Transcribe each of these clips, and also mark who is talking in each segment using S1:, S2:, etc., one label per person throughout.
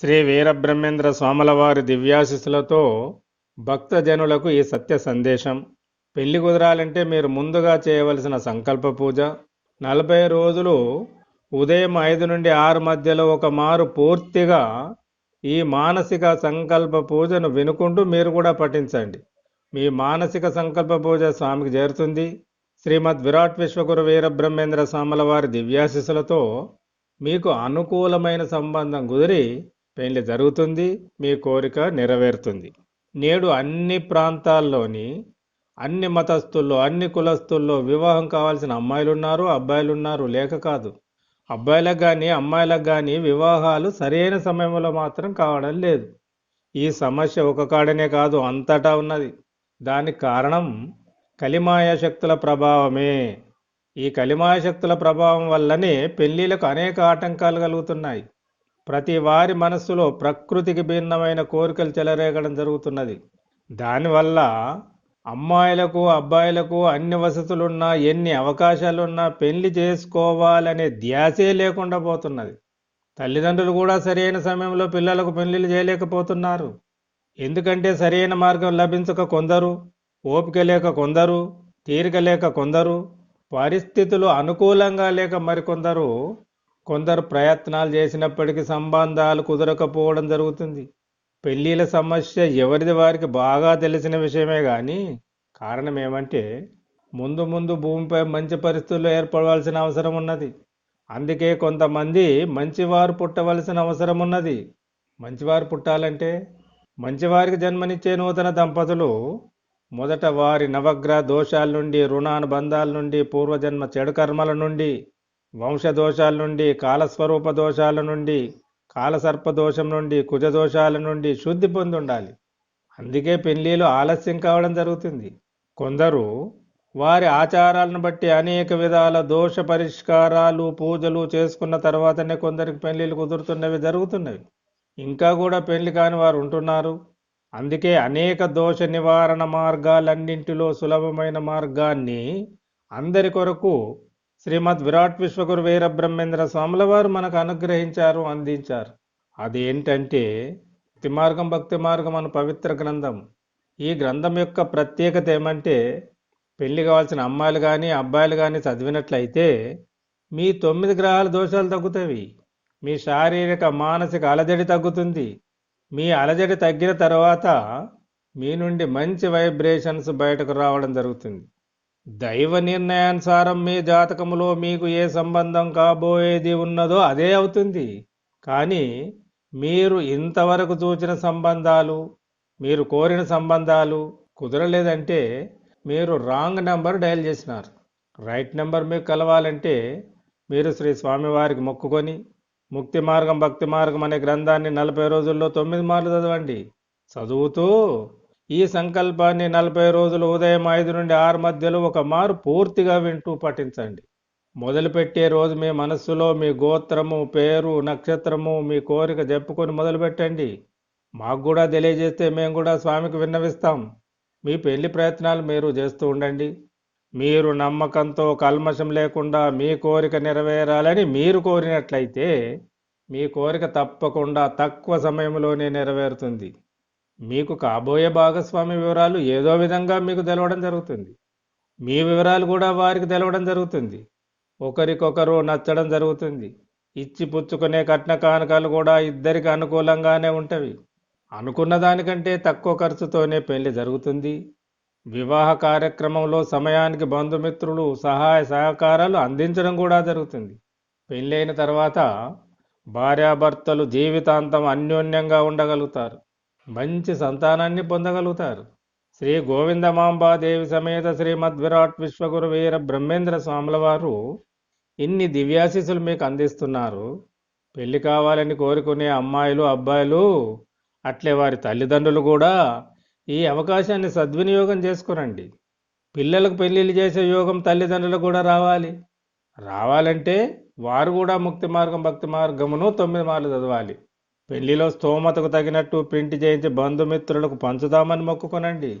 S1: శ్రీ వీరబ్రహ్మేంద్ర స్వాములవారి దివ్యాశిస్సులతో భక్తజనులకు ఈ సత్య సందేశం. పెళ్ళి కుదరాలంటే మీరు ముందుగా చేయవలసిన సంకల్ప పూజ. నలభై రోజులు ఉదయం ఐదు నుండి ఆరు మధ్యలో ఒక మారు పూర్తిగా ఈ మానసిక సంకల్ప పూజను వినుకుంటూ మీరు కూడా పఠించండి. మీ మానసిక సంకల్ప పూజ స్వామికి చేరుతుంది. శ్రీమద్ విరాట్ విశ్వగురు వీరబ్రహ్మేంద్ర స్వాముల వారి దివ్యాశిస్సులతో మీకు అనుకూలమైన సంబంధం కుదిరి పెళ్ళి జరుగుతుంది మీ కోరిక నెరవేరుతుంది. నేడు అన్ని ప్రాంతాల్లోని అన్ని మతస్థుల్లో అన్ని కులస్తుల్లో వివాహం కావాల్సిన అమ్మాయిలు ఉన్నారు అబ్బాయిలు ఉన్నారు లేక కాదు. అబ్బాయిలకు కానీ అమ్మాయిలకు కానీ వివాహాలు సరైన సమయంలో మాత్రం కావడం లేదు. ఈ సమస్య ఒక కాడనే కాదు అంతటా ఉన్నది. దానికి కారణం కలిమాయ శక్తుల ప్రభావమే. ఈ కలిమాయ శక్తుల ప్రభావం వల్లనే పెళ్ళిలకు అనేక ఆటంకాలు కలుగుతున్నాయి. ప్రతి వారి మనస్సులో ప్రకృతికి భిన్నమైన కోరికలు చెలరేగడం జరుగుతున్నది. దానివల్ల అమ్మాయిలకు అబ్బాయిలకు అన్ని వసతులున్నా ఎన్ని అవకాశాలున్నా పెళ్ళి చేసుకోవాలనే ధ్యాసే లేకుండా పోతున్నది. తల్లిదండ్రులు కూడా సరైన సమయంలో పిల్లలకు పెళ్ళిళ్ళు చేయలేకపోతున్నారు. ఎందుకంటే సరైన మార్గం లభించక కొందరు ఓపిక లేక కొందరు తీరిక లేక కొందరు పరిస్థితులు అనుకూలంగా లేక మరికొందరు కొందరు ప్రయత్నాలు చేసినప్పటికీ సంబంధాలు కుదరకపోవడం జరుగుతుంది. పెళ్ళిళ్ళ సమస్య ఎవరిది వారికి బాగా తెలిసిన విషయమే కానీ కారణం ఏమంటే ముందు ముందు భూమిపై మంచి పరిస్థితులు ఏర్పడవలసిన అవసరం ఉన్నది. అందుకే కొంతమంది మంచివారు పుట్టవలసిన అవసరం ఉన్నది. మంచివారు పుట్టాలంటే మంచివారికి జన్మనిచ్చే నూతన దంపతులు మొదట వారి నవగ్రహ దోషాల నుండి రుణానుబంధాల నుండి పూర్వజన్మ చెడు కర్మల నుండి వంశదోషాల నుండి కాలస్వరూప దోషాల నుండి కాలసర్ప దోషం నుండి కుజదోషాల నుండి శుద్ధి పొంది ఉండాలి అందుకే పెళ్ళిలు ఆలస్యం కావడం జరుగుతుంది. కొందరు వారి ఆచారాలను బట్టి అనేక విధాల దోష పరిష్కారాలు పూజలు చేసుకున్న తర్వాతనే కొందరికి పెళ్ళిళ్ళు కుదురుతున్నవి జరుగుతున్నవి. ఇంకా కూడా పెళ్ళి కాని వారు ఉంటున్నారు. అందుకే అనేక దోష నివారణ మార్గాలన్నింటిలో సులభమైన మార్గాన్ని అందరి కొరకు శ్రీమద్ విరాట్ విశ్వగురు వీరబ్రహ్మేంద్ర స్వాముల వారు మనకు అనుగ్రహించారు అందించారు. అదేంటంటే భక్తి మార్గం భక్తి మార్గం అను పవిత్ర గ్రంథం. ఈ గ్రంథం యొక్క ప్రత్యేకత ఏమంటే పెళ్ళి కావాల్సిన అమ్మాయిలు కానీ అబ్బాయిలు కానీ చదివినట్లయితే మీ తొమ్మిది గ్రహాల దోషాలు తగ్గుతాయి. మీ శారీరక మానసిక అలజడి తగ్గుతుంది. మీ అలజడి తగ్గిన తర్వాత మీ నుండి మంచి వైబ్రేషన్స్ బయటకు రావడం జరుగుతుంది. దైవ నిర్ణయానుసారం మీ జాతకములో మీకు ఏ సంబంధం కాబోయేది ఉన్నదో అదే అవుతుంది. కానీ మీరు ఇంతవరకు చూచిన సంబంధాలు మీరు కోరిన సంబంధాలు కుదరలేదంటే మీరు రాంగ్ నెంబర్ డయల్ చేసినారు. రైట్ నెంబర్ మీకు కలవాలంటే మీరు శ్రీ స్వామివారికి మొక్కుకొని ముక్తి మార్గం భక్తి మార్గం అనే గ్రంథాన్ని నలభై రోజుల్లో తొమ్మిది మార్లు చదవండి. చదువుతూ ఈ సంకల్పాన్ని నలభై రోజులు ఉదయం ఐదు నుండి ఆరు మధ్యలో ఒక మారు పూర్తిగా వింటూ పఠించండి. మొదలుపెట్టే రోజు మీ మనస్సులో మీ గోత్రము పేరు నక్షత్రము మీ కోరిక చెప్పుకొని మొదలుపెట్టండి. మాకు కూడా తెలియజేస్తే మేము కూడా స్వామికి విన్నవిస్తాం. మీ పెళ్ళి ప్రయత్నాలు మీరు చేస్తూ ఉండండి. మీరు నమ్మకంతో కల్మషం లేకుండా మీ కోరిక నెరవేరాలని మీరు కోరినట్లయితే మీ కోరిక తప్పకుండా తక్కువ సమయంలోనే నెరవేరుతుంది. మీకు కాబోయే భాగస్వామి వివరాలు ఏదో విధంగా మీకు తెలవడం జరుగుతుంది. మీ వివరాలు కూడా వారికి తెలవడం జరుగుతుంది. ఒకరికొకరు నచ్చడం జరుగుతుంది. ఇచ్చి పుచ్చుకునే కట్న కానుకలు కూడా ఇద్దరికి అనుకూలంగానే ఉంటవి. అనుకున్న దానికంటే తక్కువ ఖర్చుతోనే పెళ్ళి జరుగుతుంది. వివాహ కార్యక్రమంలో సమయానికి బంధుమిత్రులు సహాయ సహకారాలు అందించడం కూడా జరుగుతుంది. పెళ్ళైన తర్వాత భార్యాభర్తలు జీవితాంతం అన్యోన్యంగా ఉండగలుగుతారు. మంచి సంతానాన్ని పొందగలుగుతారు. శ్రీ గోవిందమాంబాదేవి సమేత శ్రీమద్ విరాట్ విశ్వగురు వీర బ్రహ్మేంద్ర స్వాముల వారు ఇన్ని దివ్యాశీసులు మీకు అందిస్తున్నారు. పెళ్ళి కావాలని కోరుకునే అమ్మాయిలు అబ్బాయిలు అట్లే వారి తల్లిదండ్రులు కూడా ఈ అవకాశాన్ని సద్వినియోగం చేసుకురండి. పిల్లలకు పెళ్ళిళ్ళు చేసే యోగం తల్లిదండ్రులకు కూడా రావాలి. రావాలంటే వారు కూడా ముక్తి మార్గం భక్తి మార్గమును తొమ్మిది మార్లు చదవాలి. పెళ్ళిలో స్తోమతకు తగినట్టు ప్రింట్ చేయించి బంధుమిత్రులకు పంచుదామని మొక్కుకొనండి.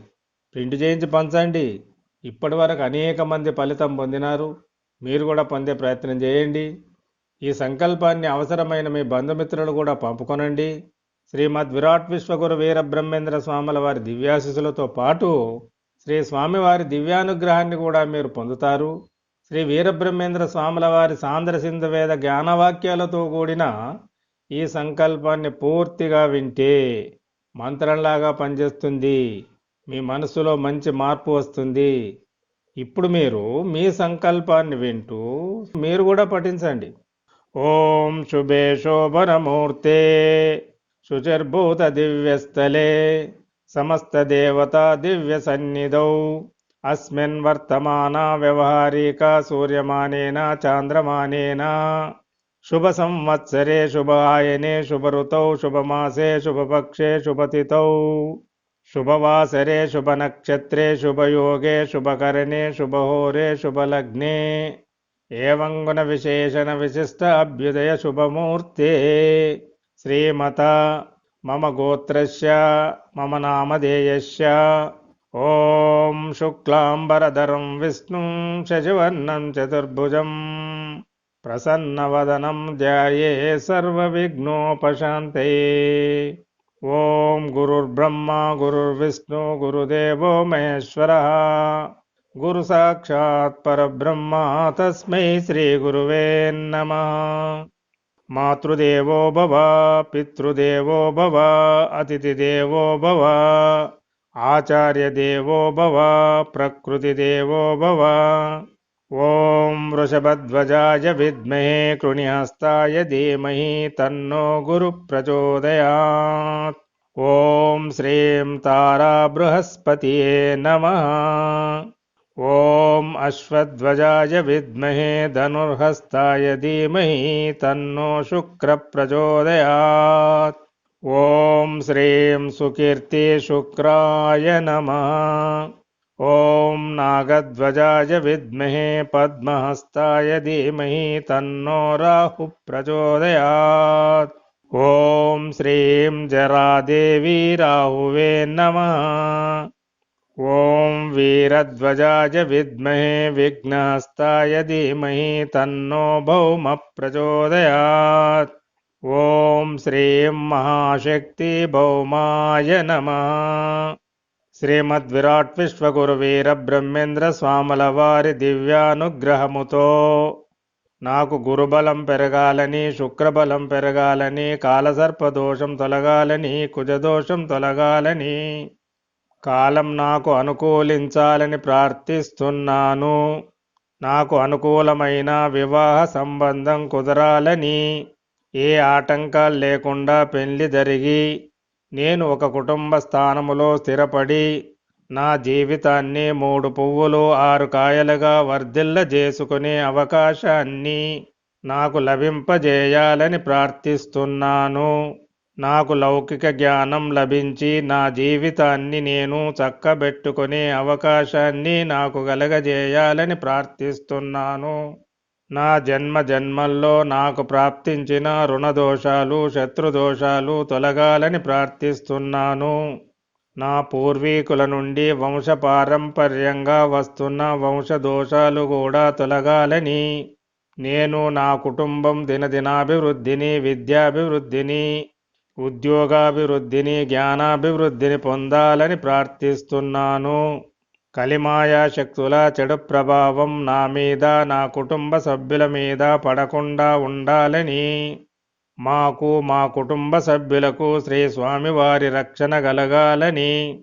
S1: ప్రింట్ చేయించి పంచండి. ఇప్పటి వరకు అనేక మంది ఫలితం పొందినారు. మీరు కూడా పొందే ప్రయత్నం చేయండి. ఈ సంకల్పాన్ని అవసరమైన మీ బంధుమిత్రులు కూడా పంపుకొనండి. శ్రీమద్ విరాట్ విశ్వగురు వీరబ్రహ్మేంద్ర స్వాముల వారి దివ్యాశిసులతో పాటు శ్రీ స్వామివారి దివ్యానుగ్రహాన్ని కూడా మీరు పొందుతారు. శ్రీ వీరబ్రహ్మేంద్ర స్వాముల వారి సాంద్ర వేద జ్ఞానవాక్యాలతో కూడిన ఈ సంకల్పాన్ని పూర్తిగా వింటే మంత్రంలాగా పనిచేస్తుంది. మీ మనసులో మంచి మార్పు వస్తుంది. ఇప్పుడు మీరు మీ సంకల్పాన్ని వింటూ మీరు కూడా పఠించండి. ఓం శుభే శోభనమూర్తే శుచిర్భూత దివ్యస్థలే సమస్త దేవతా దివ్య సన్నిధౌ. అస్మిన్ వర్తమాన వ్యవహారిక సూర్యమానేన చాంద్రమానేన. शुभसंवत्सरे शुभायने शुभऋतौ शुभमासे शुभपक्षे शुभतिथौ शुभवासरे शुभनक्षत्रे शुभयोगे शुभकरणे शुभहोरे शुभलग्ने एवङ्गुणविशेषणविशिष्ट अभ्युदयशुभमूर्ते श्रीमता मम गोत्रस्य मम नामधेयस्य ॐ शुक्लाम्बरधरं विष्णुं शशिवर्णं चतुर्भुजम् प्रसन्नवदनं ध्याये सर्वविघ्नोपशान्तये ॐ गुरुर्ब्रह्मा गुरुर्विष्णु गुरुदेवो महेश्वरः। गुरुसाक्षात् गुरुसाक्षात्परब्रह्म तस्मै श्रीगुरुवे नमः। मातृदेवो भव पितृदेवो भव अतिथिदेवो भव आचार्यदेवो भव प्रकृतिदेवो भव। ॐ वृषभध्वजाय विद्महे कृणिहस्ताय धीमहि तन्नो गुरुप्रचोदयात् ॐ श्रीं तारा बृहस्पतये नमः। ॐ अश्वध्वजाय विद्महे धनुर्हस्ताय धीमहि तन्नो शुक्रप्रचोदयात् ॐ श्रीं सुकीर्तिशुक्राय नमः। ॐ नागध्वजाय विद्महे पद्महस्ताय धीमहि तन्नो राहुः प्रचोदयात्। ॐ श्रीं जरादेवी राहुवे नमः। ॐ वीरध्वजाय विद्महे विघ्नहस्ताय धीमहि तन्नो भौम प्रचोदयात्। ॐ श्रीं महाशक्ति भौमाय नमः। శ్రీమద్విరాట్ విశ్వగురువీర విశ్వగురు వీర బ్రహ్మేంద్ర స్వాముల వారి దివ్యానుగ్రహముతో నాకు గురుబలం పెరగాలని శుక్రబలం పెరగాలని కాలసర్పదోషం తొలగాలని కుజదోషం తొలగాలని కాలం నాకు అనుకూలించాలని ప్రార్థిస్తున్నాను. నాకు అనుకూలమైన వివాహ సంబంధం కుదరాలని ఏ ఆటంకాలు లేకుండా పెళ్ళి జరిగి నేను ఒక కుటుంబ స్థానములో స్థిరపడి నా జీవితాన్ని మూడు పువ్వులు ఆరు కాయలుగా వర్ధిల్ల చేసుకునే అవకాశాన్ని నాకు లభింపజేయాలని ప్రార్థిస్తున్నాను. నాకు లౌకిక జ్ఞానం లభించి నా జీవితాన్ని నేను చక్కబెట్టుకునే అవకాశాన్ని నాకు కలగజేయాలని ప్రార్థిస్తున్నాను. నా జన్మ జన్మల్లో నాకు ప్రాప్తించిన రుణదోషాలు శత్రుదోషాలు తొలగాలని ప్రార్థిస్తున్నాను. నా పూర్వీకుల నుండి వంశపారంపర్యంగా వస్తున్న వంశదోషాలు కూడా తొలగాలని నేను నా కుటుంబం దినదినాభివృద్ధిని విద్యాభివృద్ధిని ఉద్యోగాభివృద్ధిని జ్ఞానాభివృద్ధిని పొందాలని ప్రార్థిస్తున్నాను. కలిమాయా శక్తుల చెడు ప్రభావం నా మీద నా కుటుంబ సభ్యుల మీద పడకుండా ఉండాలని. మాకు మా కుటుంబ సభ్యులకు శ్రీ స్వామివారి రక్షణ కలగాలని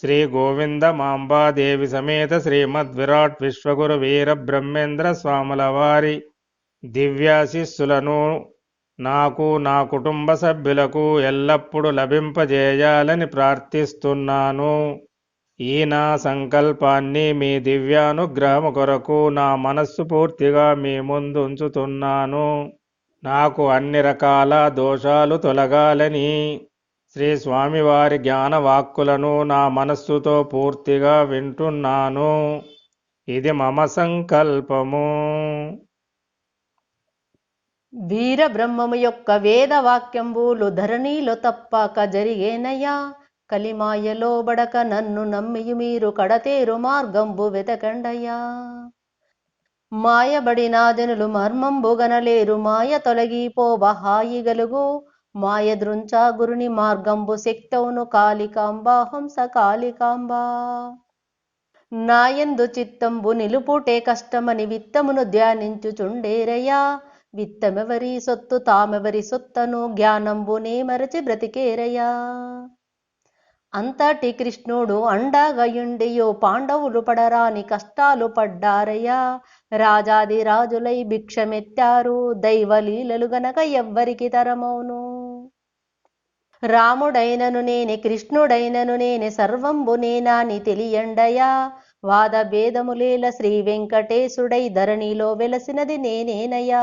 S1: శ్రీ గోవింద మాంబాదేవి సమేత శ్రీమద్ విరాట్ విశ్వగురు వీర బ్రహ్మేంద్ర స్వాముల వారి దివ్యాశిస్సులను నాకు నా కుటుంబ సభ్యులకు ఎల్లప్పుడూ లభింపజేయాలని ప్రార్థిస్తున్నాను. ఈ నా సంకల్పాన్ని మీ దివ్యానుగ్రహము కొరకు నా మనస్సు పూర్తిగా మీ ముందు ఉంచుతున్నాను నాకు అన్ని రకాల దోషాలు తొలగాలని శ్రీ స్వామివారి జ్ఞాన వాక్కులను నా మనస్సుతో పూర్తిగా వింటున్నాను. ఇది మమ సంకల్పము.
S2: వీరబ్రహ్మము యొక్క వేద వాక్యంబులు ధరణిలో తప్పక జరిగేనయ్యా. కలిమాయలో బడక నన్ను నమ్మియు మీరు కడతేరు మార్గంబు వెతకండయ్యా. మాయబడిన జనులు మర్మంబుగనలేరు మాయ తొలగిపోవ హాయి గలుగు మాయ దృంచా గురుని మార్గంబు శక్తవును కాళికాంబ హంస కాళికాంబ. నాయందు చిత్తంబు నిలుపుటే కష్టమని విత్తమును ధ్యానించుచుండేరయ్యా. విత్తమెవరి సొత్తు తామెవరి సొత్తను జ్ఞానంబునే మరచి బ్రతికేరయ్యా. అంతటి కృష్ణుడు అండగయుండియో పాండవులు పడరాని కష్టాలు పడ్డారయ్యా. రాజాది రాజులై భిక్షమెత్తారు దైవలీలలు గనక ఎవ్వరికి తరమౌను. రాముడైనను నేనే కృష్ణుడైనను నేనే సర్వంబు నేనాని తెలియండయా వాద భేదములేల శ్రీ వెంకటేశుడై ధరణిలో వెలసినది నేనేనయ్యా.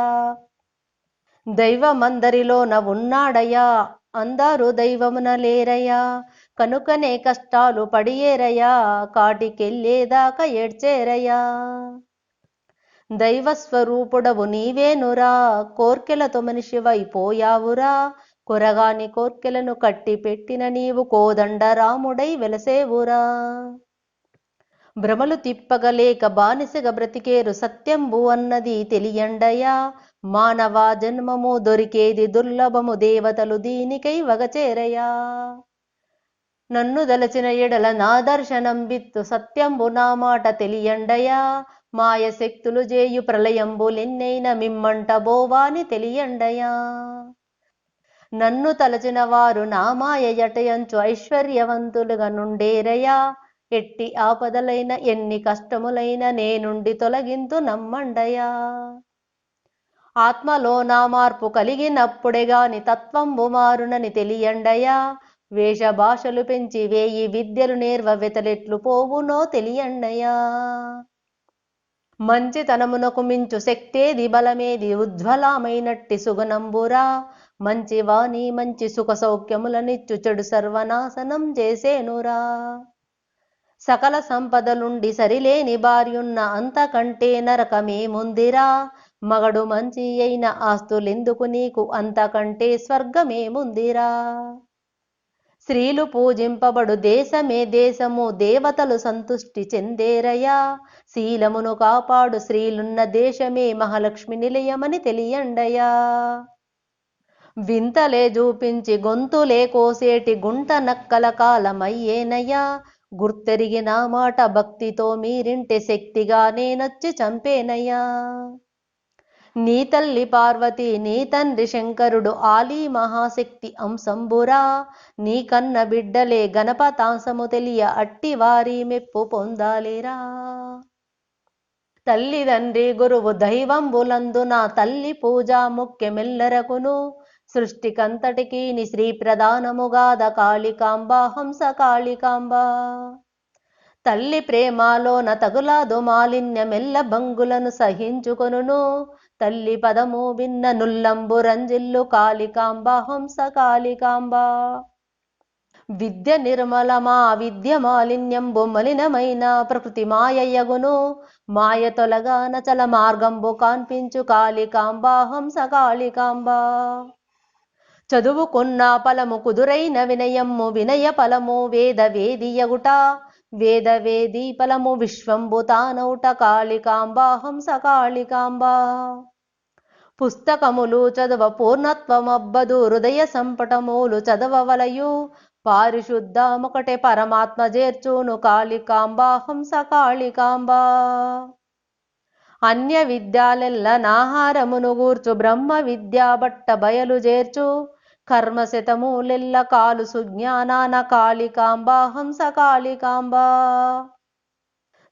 S2: దైవమందరిలోన ఉన్నాడయా అందరూ దైవమున లేరయ్యా. కనుకనే కష్టాలు పడియేరయ్యా కాటికెళ్ళేదాకా ఏడ్చేరయ్యా. దైవస్వరూపుడవు నీవేనురా కోర్కెలతో మనిషివైపోయావురా కొరగాని కోర్కెలను కట్టి పెట్టిన నీవు కోదండరాముడై వెలసేవురా. భ్రమలు తిప్పగలేక బానిసగా బ్రతికేరు సత్యంబు అన్నది తెలియండయా మానవ జన్మము దొరికేది దుర్లభము దేవతలు దీనికై వగచేరయా నన్ను దలచిన ఎడల నా బిత్తు సత్యంబు నా మాట తెలియండయా? మాయ శక్తులు జేయు ప్రళయంబులెన్నైన మిమ్మంట బోవాని తెలియండయా? నన్ను తలచిన వారు నా మాయ యటయంచు ఐశ్వర్యవంతులుగా నుండేరయా? ఎట్టి ఆపదలైన ఎన్ని కష్టములైన నేనుండి తొలగింతు నమ్మండయా? ఆత్మలో నా మార్పు కలిగినప్పుడే గాని తత్వంబు మారునని తెలియండయా? వేషభాషలు పెంచి వేయి విద్యలు నేర్వ వెతలెట్లు పోవునో తెలియండయా మంచితనమునకు మించు శక్తేది బలమేది ఉజ్వలమైనట్టి సుగనంబురా మంచి వాణి మంచి సుఖ సౌఖ్యములనిచ్చు చెడు సర్వనాశనం చేసేనురా. సకల సంపదలుండి సరిలేని భార్యున్న అంతకంటే నరకమేముందిరా మగడు మంచి అయిన ఆస్తులెందుకు నీకు అంతకంటే స్వర్గమేముందిరా స్త్రీలు పూజింపబడు దేశమే దేశము దేవతలు సంతుష్టి చెందేరయా? శీలమును కాపాడు స్త్రీలున్న దేశమే మహాలక్ష్మి నిలయమని తెలియండయా? వింతలే చూపించి గొంతులే కోసేటి గుంట నక్కల కాలమయ్యేనయ్యా గుర్తెరిగిన మాట భక్తితో మీరింటే శక్తిగా నేనొచ్చి చంపేనయ్యా నీ తల్లి పార్వతి నీ తండ్రి శంకరుడు ఆలీ మహాశక్తి అంశంబురా. నీ కన్న బిడ్డలే గణపతాంశము తెలియ అట్టి వారి మెప్పు పొందాలిరా. తల్లిదండ్రి గురువు దైవంబులందున తల్లి పూజా ముఖ్యమెల్లరకును. సృష్టికంతటికి ని శ్రీ ప్రధానముగాద కాళికాంబ హంస కాళికాంబ. తల్లి ప్రేమలోన తగులాదు మాలిన్యమెల్ల భంగులను సహించుకొనును. తల్లి పదము విన్న నుల్లంబు రంజిల్లు కాళికాంబ హంస కాళికాంబ. విద్య నిర్మలమా విద్య మాలిన్యంబు మలినమైన ప్రకృతి మాయయ్యగును. మాయ తొలగా నచల మార్గంబు కాన్పించు కాళికాంబ హంస కాళికాంబ. చదువుకున్న ఫలము కుదురైన వినయము వినయ ఫలము వేద వేదియగుట. వేద వేది ఫలము విశ్వంబు తానౌట కాళికాంబాహం సకాళికాంబా. పుస్తకములు చదవ పూర్ణత్వమబ్బదు హృదయ సంపటములు చదవవలయు పారిశుద్ధమొకటే పరమాత్మ చేర్చును కాళికాంబాహం సకాళికాంబా. అన్య విద్యాలెల్ల నాహారమును గూర్చు బ్రహ్మ విద్యా బట్ట బయలు చేర్చు. కర్మశతములెల్ల కాలు సుజ్ఞానాన కాళికాంబా హంస కాళికాంబా.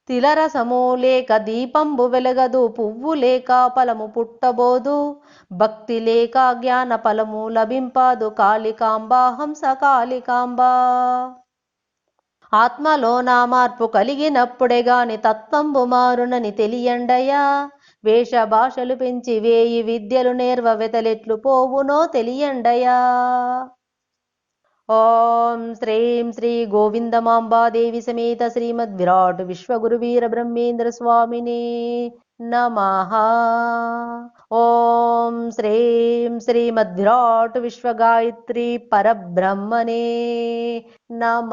S2: తిలరసము లేక దీపంబు వెలగదు పువ్వు లేక ఫలము పుట్టబోదు. భక్తి లేక జ్ఞాన ఫలము లభింపదు కాళికాంబా హంస కాళికాంబా. ఆత్మలో నా మార్పు కలిగినప్పుడే గాని తత్వంబు మారునని తెలియండయా వేషభాషలు పెంచి వేయి విద్యలు నేర్వ వెతలెట్లు పోవునో తెలియండయా? ఓం శ్రీం శ్రీ గోవిందమాంబాదేవి సమేత శ్రీమద్ విరాట్ విశ్వగురు వీర బ్రహ్మేంద్ర స్వామినే నమ. ఓం శ్రీం శ్రీమద్ విరాట్ విశ్వగాయత్రి పరబ్రహ్మనే నమ.